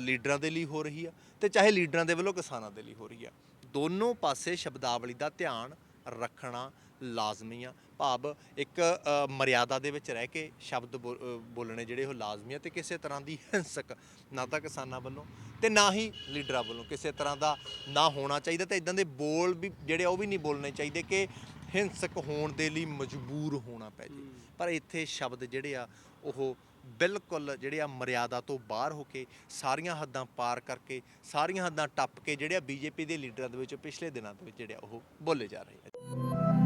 ਲੀਡਰਾਂ ਦੇ ਲਈ ਹੋ ਰਹੀ ਆ ਤੇ ਚਾਹੇ ਲੀਡਰਾਂ ਦੇ ਵੱਲੋਂ ਕਿਸਾਨਾਂ ਦੇ ਲਈ ਹੋ ਰਹੀ ਆ। ਦੋਨੋਂ ਪਾਸੇ ਸ਼ਬਦਾਵਲੀ ਦਾ ਧਿਆਨ ਰੱਖਣਾ ਲਾਜ਼ਮੀ ਆ। ਭਾਵ ਇੱਕ ਮਰਿਆਦਾ ਦੇ ਵਿੱਚ ਰਹਿ ਕੇ ਸ਼ਬਦ ਬੋ- ਬੋਲਣੇ ਜਿਹੜੇ ਉਹ ਲਾਜ਼ਮੀ ਆ ਤੇ ਕਿਸੇ ਤਰ੍ਹਾਂ ਦੀ ਹਿੰਸਕ ਨਾ ਤਾਂ ਕਿਸਾਨਾਂ ਵੱਲੋਂ ਤੇ ਨਾ ਹੀ ਲੀਡਰਾਂ ਵੱਲੋਂ ਕਿਸੇ ਤਰ੍ਹਾਂ ਦਾ ਨਾ ਹੋਣਾ ਚਾਹੀਦਾ ਤੇ ਇਦਾਂ ਦੇ ਬੋਲ ਵੀ ਜਿਹੜੇ ਉਹ ਵੀ ਨਹੀਂ ਬੋਲਣੇ ਚਾਹੀਦੇ ਕਿ ਹਿੰਸਕ ਹੋਣ ਦੇ ਲਈ ਮਜਬੂਰ ਹੋਣਾ ਪੈ ਜੇ। ਪਰ ਇੱਥੇ ਸ਼ਬਦ ਜਿਹੜੇ ਆ, ਉਹ ਬਿਲਕੁਲ ਜਿਹੜੇ ਆ ਮਰਿਆਦਾ ਤੋਂ ਬਾਹਰ ਹੋ ਕੇ ਸਾਰੀਆਂ ਹੱਦਾਂ ਪਾਰ ਕਰਕੇ, ਸਾਰੀਆਂ ਹੱਦਾਂ ਟੱਪ ਕੇ ਜਿਹੜੇ ਆ ਬੀਜੇਪੀ ਦੇ ਲੀਡਰਾਂ ਦੇ ਵਿੱਚ ਪਿਛਲੇ ਦਿਨਾਂ ਦੇ ਵਿੱਚ ਜਿਹੜੇ ਆ ਉਹ ਬੋਲੇ ਜਾ ਰਹੇ ਆ।